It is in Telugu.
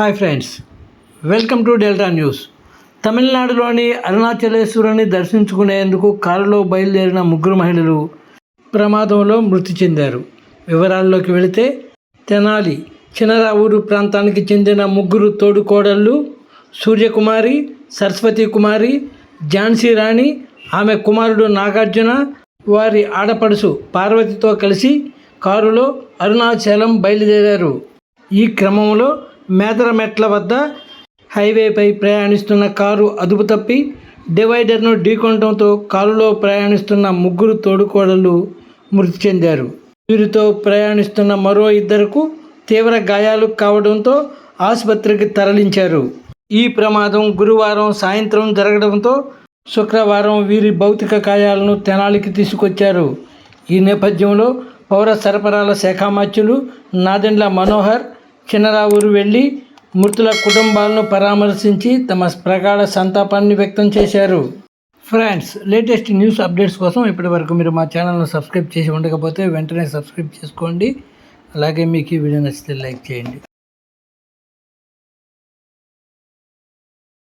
Hi friends welcome to Delta news. తమిళనాడులోని అరుణాచలేశ్వరుని దర్శించుకునేందుకు కారులో బయలుదేరిన ముగ్గురు మహిళలు ప్రమాదంలో మృతి చెందారు. వివరాల్లోకి వెళితే తెనాలి చినరావూరు ప్రాంతానికి చెందిన ముగ్గురు తోడుకోడళ్ళు సూర్యకుమారి సరస్వతి కుమారి ఝాన్సీ రాణి ఆమె కుమారుడు నాగార్జున వారి ఆడపడుసు పార్వతితో కలిసి కారులో అరుణాచలం బయలుదేరారు. ఈ క్రమంలో మేదరమెట్ల వద్ద హైవేపై ప్రయాణిస్తున్న కారు అదుపు తప్పి డివైడర్ను ఢీకొనడంతో కారులో ప్రయాణిస్తున్న ముగ్గురు తోడుకోడలు మృతి చెందారు. వీరితో ప్రయాణిస్తున్న మరో ఇద్దరుకు తీవ్ర గాయాలు కావడంతో ఆసుపత్రికి తరలించారు. ఈ ప్రమాదం గురువారం సాయంత్రం జరగడంతో శుక్రవారం వీరి భౌతిక కాయాలను తెనాలికి తీసుకొచ్చారు. ఈ నేపథ్యంలో పౌర సరఫరాల శాఖ మంత్రులు నాదెండ్ల మనోహర్ చిన్నరావూరు వెళ్ళి మృతుల కుటుంబాలను పరామర్శించి తమ ప్రగాఢ సంతాపాన్ని వ్యక్తం చేశారు. ఫ్రెండ్స్ లేటెస్ట్ న్యూస్ అప్డేట్స్ కోసం ఇప్పటివరకు మీరు మా ఛానల్ను సబ్స్క్రైబ్ చేసి ఉండకపోతే వెంటనే సబ్స్క్రైబ్ చేసుకోండి. అలాగే మీకు ఈ వీడియో నచ్చితే లైక్ చేయండి.